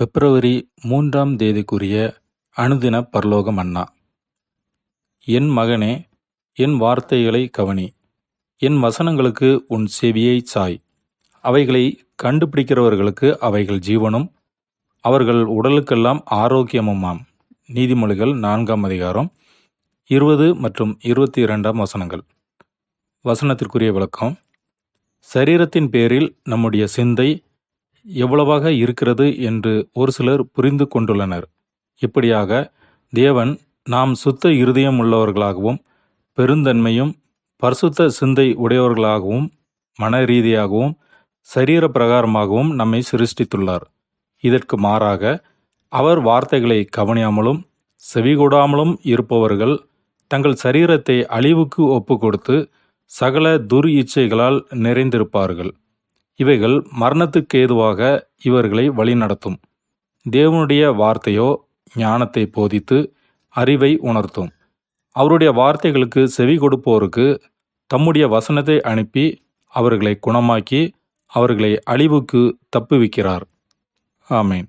பிப்ரவரி மூன்றாம் தேதிக்குரிய அனுதின பரலோக மன்னா. என் மகனே என் வார்த்தைகளை கவனி. என் வசனங்களுக்கு உன் செவியை சாய். அவைகளை கண்டுபிடிக்கிறவர்களுக்கு அவைகள் ஜீவனும் அவர்கள் உடலுக்கெல்லாம் ஆரோக்கியமுமாம். நீதிமொழிகள் நான்காம் அதிகாரம் இருபது மற்றும் இருபத்தி இரண்டாம் வசனங்கள். வசனத்திற்குரிய விளக்கம் சரீரத்தின் பேரில் நம்முடைய சிந்தை எவ்வளவாக இருக்கிறது என்று ஒரு சிலர் புரிந்து கொண்டுள்ளனர். இப்படியாக தேவன் நாம் சுத்த இருதயம் உள்ளவர்களாகவும் பெருந்தன்மையும் பரிசுத்த சிந்தை உடையவர்களாகவும் மன ரீதியாகவும் சரீர பிரகாரமாகவும் நம்மை சிருஷ்டித்துள்ளார். இதற்கு மாறாக அவர் வார்த்தைகளை கவனியாமலும் செவிகூடாமலும் இருப்பவர்கள் தங்கள் சரீரத்தை அழிவுக்கு ஒப்பு கொடுத்து சகல துர் இச்சைகளால் நிறைந்திருப்பார்கள். இவைகள் மரணத்துக்கு ஏதுவாக இவர்களை வழிநடத்தும். தேவனுடைய வார்த்தையோ ஞானத்தை போதித்து அறிவை உணர்த்தும். அவருடைய வார்த்தைகளுக்கு செவி கொடுப்போருக்கு தம்முடைய வசனத்தை அனுப்பி அவர்களை குணமாக்கி அவர்களை அழிவுக்கு தப்புவிக்கிறார். ஆமேன்.